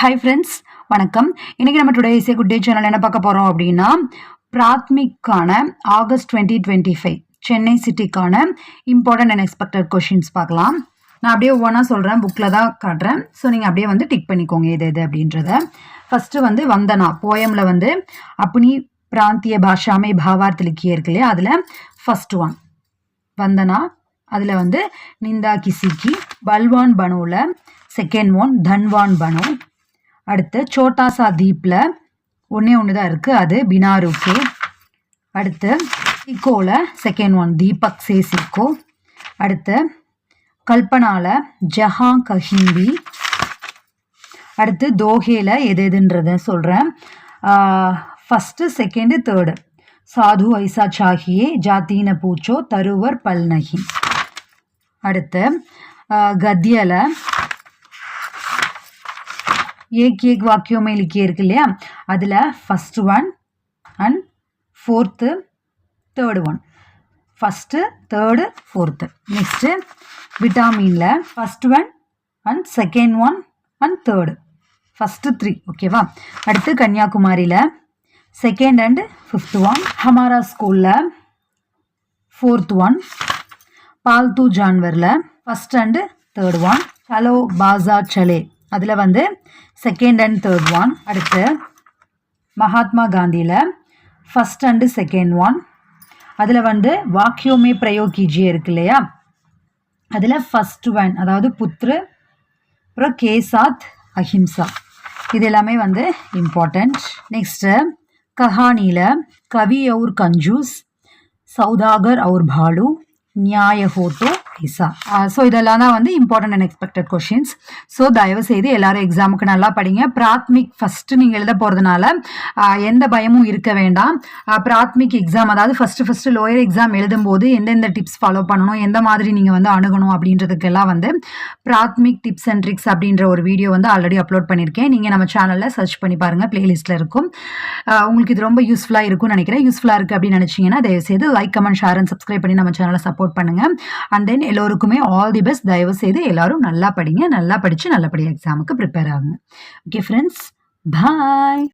Hi friends வணக்கம். இன்றைக்கி நம்ம டுடே இசை குட் டே சேனல் என்ன பார்க்க போகிறோம் அப்படின்னா பிராத்மிக்கான August twenty twenty five Chennai சிட்டிக்கான important and expected questions பார்க்கலாம். நான் அப்படியே ஒவ்வொன்றா சொல்கிறேன் புக்கில் தான் காட்டுறேன். ஸோ நீங்கள் அப்படியே வந்து டிக் பண்ணிக்கோங்க எது எது அப்படின்றத. ஃபஸ்ட்டு வந்து வந்தனா போயமில் வந்து அப்பனி பிராந்திய பாஷாமை பாவார்த்த லிக்கிய இருக்கு இல்லையா? அதில் ஃபஸ்ட் ஒன் வந்தனா அதில் வந்து நிந்தா கிசிக்கி பல்வான் பனுவில் செகண்ட் ஒன் தன்வான் பனு. அடுத்து சோட்டாசா தீப்பில் ஒன்றே ஒன்று தான் இருக்குது அது பினாருக்கு அடுத்து சிக்கோவில் செகண்ட் ஒன் தீபக் சே சிக்கோ. அடுத்து கல்பனாவில் ஜஹாங் கஹிம்பி. அடுத்து தோஹேல எது எதுன்றத சொல்கிறேன் ஃபஸ்ட்டு செகண்டு தேர்டு சாது ஐசா சாஹியே ஜாத்தீன பூச்சோ தருவர் பல்நகி. அடுத்து கத்தியலை ஏக் ஏக் வாக்கியோமே இலக்கியம் இருக்கு இல்லையா? அதில் first one and fourth third one first third fourth next விட்டாமினில் first one and second one and third first three ஓகேவா அடுத்து கன்னியாகுமரியில் செகண்ட் அண்ட் ஃபிஃப்த் ஒன் ஹமாரா ஸ்கூலில் ஃபோர்த் ஒன் பால்து ஜான்வரில் first and third one hello பாசா சலே. அதில் வந்து செகண்ட் அண்ட் தேர்ட் ஒன் அடுத்து மகாத்மா காந்தியில் ஃபஸ்ட் அண்டு செகண்ட் ஒன் அதில் வந்து வாக்கியோமே பிரயோகிஜி இருக்கு இல்லையா? அதில் ஃபஸ்ட் ஒன் அதாவது புத்ரு அப்புறம் கேசாத் அஹிம்சா. இது எல்லாமே வந்து இம்பார்ட்டண்ட் நெக்ஸ்ட்டு கஹானியில் கவி அவுர் கஞ்சூஸ் சௌதாகர் அவுர் பாலு நியாய ஹோட்டோ ஐசா ஸோ இதெல்லாம் தான் வந்து important and expected questions so தயவு செய்து எல்லாரும் எக்ஸாமுக்கு நல்லா படிங்க. பிராத்மிக் ஃபஸ்ட்டு நீங்கள் எழுத போகிறதுனால எந்த பயமும் இருக்க வேண்டாம். பிராத்மிக் எக்ஸாம் அதாவது ஃபஸ்ட்டு ஃபஸ்ட்டு லோயர் எக்ஸாம் எழுதும்போது எந்தெந்த டிப்ஸ் ஃபாலோ பண்ணணும் எந்த மாதிரி நீங்கள் வந்து அணுகணும் அப்படின்றதுக்கெல்லாம் வந்து பிராத்மிக் டிப்ஸ் அண்ட் ட்ரிக்ஸ் அப்படின்ற ஒரு வீடியோ வந்து ஆல்ரெடி அப்லோட் பண்ணியிருக்கேன். நீங்கள் நம்ம சேனலில் சர்ச் பண்ணி பாருங்கள் பிளேலிஸ்ட்டில் இருக்கும். உங்களுக்கு இது ரொம்ப யூஸ்ஃபுல்லாக இருக்கும்னு நினைக்கிறேன். யூஸ்ஃபுல்லாக இருக்குது அப்படின்னு நினச்சிங்கன்னா தயவுசெய்து like comment share and subscribe பண்ணி நம்ம சேனலை சப்போர்ட் பண்ணுங்கள் அண்ட் தென் எல்லோருக்குமே ஆல் தி பெஸ்ட் தயவு செய்து எல்லாரும் நல்லா படிங்க. நல்லா படித்து நல்லபடியாக எக்ஸாமுக்கு ப்ரிப்பேர் ஆகுங்க. Okay friends bye